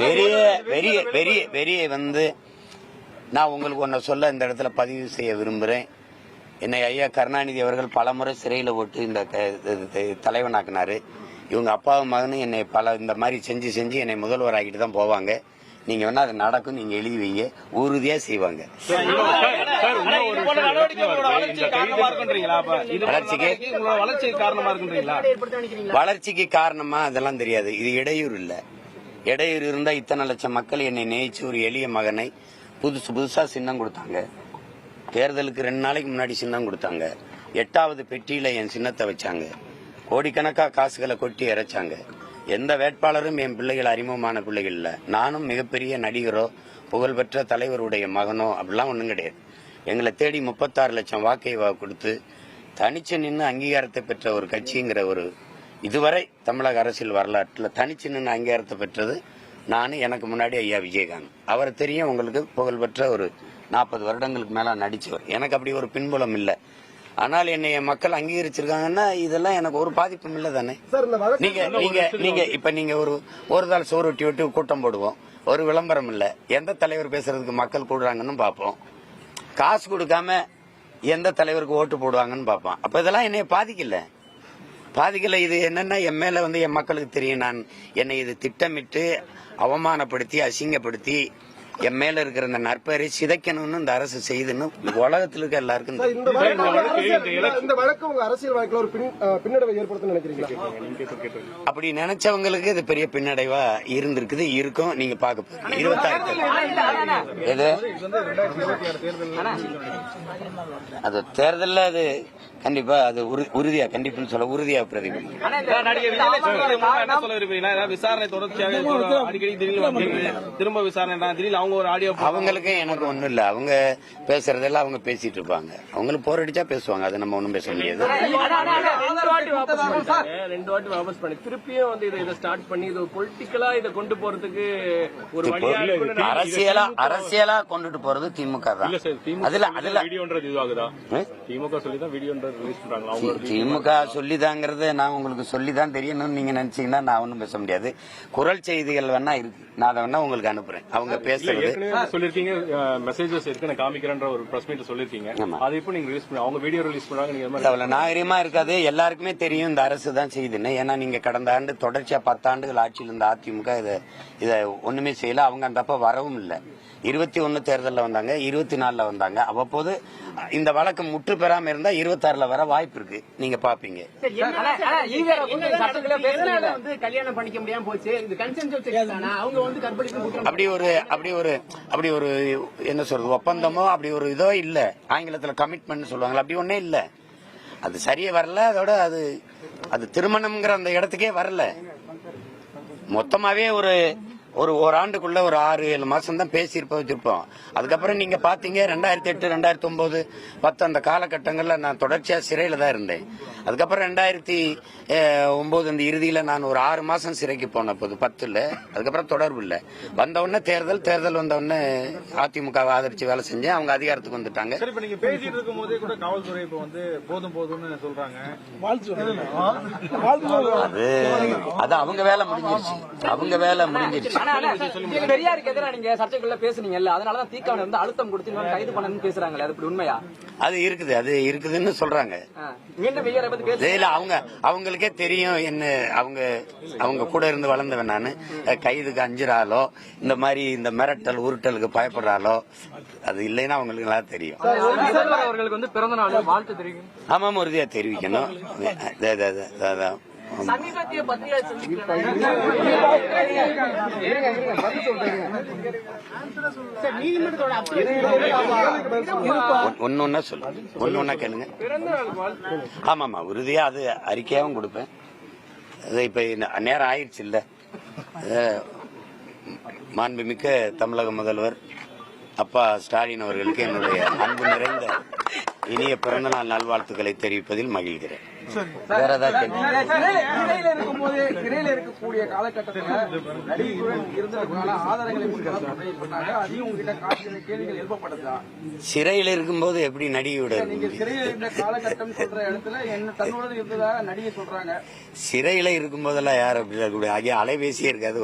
வெறிய வெறிய வெறிய வெறிய வந்து நான் உங்களுக்கு ஒன்றை சொல்ல இந்த இடத்துல பதிவு செய்ய விரும்புகிறேன் என்னை ஐயா கருணாநிதி அவர்கள் பலமுறை சிறையில் போட்டு இந்த தலைவனாக்குனாரு. இவங்க அப்பாவும் மகனும் என்னை பல இந்த மாதிரி செஞ்சு செஞ்சு என்னை முதல்வர் ஆக்கிட்டு தான் போவாங்க. நீங்க வேணா அது நடக்கும் நீங்க எழுதி வைங்க உறுதியா செய்வாங்க. வளர்ச்சிக்கு காரணமா அதெல்லாம் தெரியாது. இது இடையூறு இல்ல. இடையூறு இருந்தா இத்தனை லட்சம் மக்கள் என்னை நேயிச்சு ஒரு எளிய மகனை புதுசு புதுசா சின்னம் கொடுத்தாங்க. தேர்தலுக்கு ரெண்டு நாளைக்கு முன்னாடி சின்னம் கொடுத்தாங்க. எட்டாவது பெட்டியில என் சின்னத்தை வச்சாங்க. கோடிக்கணக்கா காசுகளை கொட்டி இறைச்சாங்க. எந்த வேட்பாளரும் என் பிள்ளைகள் அறிமுகமான பிள்ளைகள் இல்லை. நானும் மிகப்பெரிய நடிகரோ புகழ்பெற்ற தலைவருடைய மகனோ அப்படிலாம் ஒன்றும் கிடையாது. எங்களை தேடி முப்பத்தாறு லட்சம் வாக்கை கொடுத்து தனிச்சு நின்று அங்கீகாரத்தை பெற்ற ஒரு கட்சிங்கிற ஒரு இதுவரை தமிழக அரசியல் வரலாற்றில் தனிச்சு நின்று அங்கீகாரத்தை பெற்றது நான் எனக்கு முன்னாடி ஐயா விஜயகாந்த். அவர் தெரியும் உங்களுக்கு புகழ்பெற்ற ஒரு நாற்பது வருடங்களுக்கு மேலே நடித்தவர் எனக்கு அப்படி ஒரு பின்புலம் இல்லை. ஆனால் என்னை என் மக்கள் அங்கீகரிச்சிருக்காங்கன்னா இதெல்லாம் எனக்கு ஒரு பாதிப்பும் இல்லை தானே? நீங்க நீங்க நீங்க இப்ப நீங்க ஒரு ஒரு நாள் சோறு ஒட்டி விட்டு கூட்டம் போடுவோம். ஒரு விளம்பரம் இல்ல. எந்த தலைவர் பேசுறதுக்கு மக்கள் கூடுறாங்கன்னு பார்ப்போம். காசு கொடுக்காம எந்த தலைவருக்கு ஓட்டு போடுவாங்கன்னு பார்ப்போம். அப்ப இதெல்லாம் என்னைய பாதிக்கல. பாதிக்கல இது என்னன்னா என் மேல வந்து என் மக்களுக்கு தெரியும். நான் என்னை இது திட்டமிட்டு அவமானப்படுத்தி அசிங்கப்படுத்தி என் மேல இருக்கிற இந்த நற்பெயரை சிதைக்கணும்னு இந்த அரசு செய்துன்னு உலகத்துல இருக்க எல்லாருக்கும். இந்த வழக்கு உங்க அரசியல் வாழ்க்கையில ஒரு பின்னடைவை ஏற்படுத்தும் நினைக்கிறீங்களா? அப்படி நினைச்சவங்களுக்கு இது பெரிய பின்னடைவா இருந்திருக்குது இருக்கும். நீங்க பார்க்க போறீங்க. இருபத்தாறு எது? அது தேர்தல்ல அது கண்டிப்பா அது உறு- உறுதியா கண்டிப்புன்னு சொல்ல உறுதியா பிரதிபலிக்கும் விசாரணை தொடர்ச்சியாக திரும்ப விசாரணை அவங்க ஒரு ஆடியோ அவங்களுக்கு எனக்கு ஒண்ணும் இல்ல. அவங்க பேசுறதெல்லாம் அவங்க பேசிட்டு இருப்பாங்க. அவங்களுக்கு போர் அடிச்சா பேசுவாங்க. அது நம்ம ஒண்ணும் பேச முடியாது. ரெண்டு வாட்டி வாபஸ் பண்ணி திருப்பியும் வந்து இதை இதை ஸ்டார்ட் பண்ணி இது பொலிட்டிக்கலா இதை கொண்டு போறதுக்கு ஒரு. அரசியலா அரசியலா கொண்டுட்டு போறது திமுக தான். இல்ல சார் திமுக அதுல அதுல வீடியோன்றது இதுவாகுதா? ம்? திமுக சொல்லி தான் வீடியோன்றது ரிலீஸ் பண்றாங்களா அவங்களோட திமுக சொல்லிதாங்கிறத நான் உங்களுக்கு சொல்லிதான் தெரியணும்னு நீங்க நினைச்சீங்கன்னா நான் ஒன்றும் பேச முடியாது. குரல் செய்திகள் வேணா இருக்கு. நான் அதை வேணா உங்களுக்கு அனுப்புறேன். அவங்க பேசுறது ஏற்கனவே சொல்லிருக்கீங்க மெசேஜஸ் இருக்கு நான் காமிக்கிறேன்ற ஒரு பிரஸ் மீட் சொல்லிருக்கீங்க. அதை இப்போ நீங்க ரிலீஸ் பண்ணி அவங்க வீடியோ ரிலீஸ் பண்றாங்க நீங்க அவ்வளவு நாகரிகமா இருக்காது எல்லாருக்குமே தெரியும் இந்த அரசு தான் செய்யுதுன்னு ஏன்னா நீங்க கடந்த ஆண்டு தொடர்ச்சியா பத்தாண்டுகள் ஆட்சியில் இருந்த அதிமுக இதை இதை ஒண்ணுமே செய்யல அவங்க அந்த அப்ப வரவும் இல்லை. இருபத்தி ஒன்னு தேர்தல்ல வந்தாங்க இருபத்தி நாலுல வந்தாங்க. அவ்வப்போது இந்த வழக்கு முற்று பெறாம இருந்தா இருபத்தாறுல வர வாய்ப்பு இருக்கு. நீங்க பாப்பீங்க. எதனால வந்து கல்யாணம் பண்ணிக்க முடியாம போச்சு. இது கன்சென்ட் தானா? அவங்க வந்து கற்பழிப்பு குற்றம் அப்படி ஒரு அப்படி ஒரு அப்படி ஒரு என்ன சொல்றது ஒப்பந்தமோ அப்படி ஒரு இதோ இல்ல. ஆங்கிலத்துல கமிட்மெண்ட் சொல்லுவாங்க அப்படி ஒண்ணே இல்ல. அது சரியா வரல அதோட அது அது திருமணம்ங்கிற அந்த இடத்துக்கே வரல. மொத்தமாவே ஒரு ஒரு ஓராண்டுக்குள்ள ஒரு ஆறு ஏழு மாசம் தான் பேசியிருப்போம் வச்சிருப்போம். அதுக்கப்புறம் நீங்க பாத்தீங்க ரெண்டாயிரத்தி எட்டு ரெண்டாயிரத்தி ஒன்பது பத்து அந்த காலகட்டங்கள்ல நான் தொடர்ச்சியா சிறையில தான் இருந்தேன். அதுக்கப்புறம் ரெண்டாயிரத்தி ஒன்பது அந்த இறுதியில நான் ஒரு ஆறு மாசம் சிறைக்கு போன போது பத்துல. அதுக்கப்புறம் தொடர்பு இல்ல. வந்த உடனே தேர்தல் தேர்தல் வந்த உடனே அதிமுகவை ஆதரிச்சு வேலை செஞ்சேன். அவங்க அதிகாரத்துக்கு வந்துட்டாங்க. சரி இப்ப நீங்க பேசிட்டு இருக்கும் போதே கூட காவல்துறை இப்ப வந்து போதும் போதும்னு சொல்றாங்க. அது அது அவங்க வேலை முடிஞ்சிருச்சு. அவங்க வேலை முடிஞ்சிருச்சு. பெரியாருக்கு எதிராக நீங்க சர்ச்சைக்குள்ள பேசுனீங்கல்ல அதனாலதான் தீக்காவனை வந்து அழுத்தம் கொடுத்து கைது பண்ணணும்னு பேசுறாங்களே அது இப்படி உண்மையா? அது இருக்குது அது இருக்குதுன்னு சொல்றாங்க. மீண்டும் பெரியாரை பத்தி பேச இல்ல அவங்க அவங்களுக்கே தெரியும் என்ன அவங்க அவங்க கூட இருந்து வளர்ந்தவன் நானு. கைதுக்கு அஞ்சுறாலோ இந்த மாதிரி இந்த மிரட்டல் உருட்டலுக்கு பயப்படுறாலோ அது இல்லைன்னா அவங்களுக்கு நல்லா தெரியும். அவர்களுக்கு வந்து பிறந்த நாள் வாழ்த்து தெரியும் ஆமாம் உறுதியா தெரிவிக்கணும். சமீபத்திய பத்திரிகை ஒன்- ஒண்ணு ஒண்ணா சொல்லு. ஒண்ணா கேளுங்க. ஆமாமா உறுதியா அது அறிக்கையாவும் கொடுப்பேன். அது இப்ப நேரம் ஆயிடுச்சு இல்ல மாண்புமிக்க தமிழக முதல்வர் அப்பா ஸ்டாலின் அவர்களுக்கு என்னுடைய அன்பு நிறைந்த இனிய பிறந்தநாள் நல்வாழ்த்துக்களை தெரிவிப்பதில் மகிழ்கிறேன். வேற ஏதாவது சிறையில இருக்கக்கூடிய காலகட்டத்துல நடிகையுடன் இருந்ததுக்கான ஆதாரங்களை பண்ணாங்க அதையும் உங்ககிட்ட காட்டு கேள்விகள் எழுப்பப்படுதா சிறையில் இருக்கும்போது எப்படி நடிகையோட நீங்க சிறையில இருந்த காலகட்டம் சொல்ற இடத்துல என்ன தன்னோட இருந்ததா நடிகை சொல்றாங்க. சிறையில இருக்கும்போதெல்லாம் யார் அப்படி ஆகிய அலைபேசியே இருக்காது.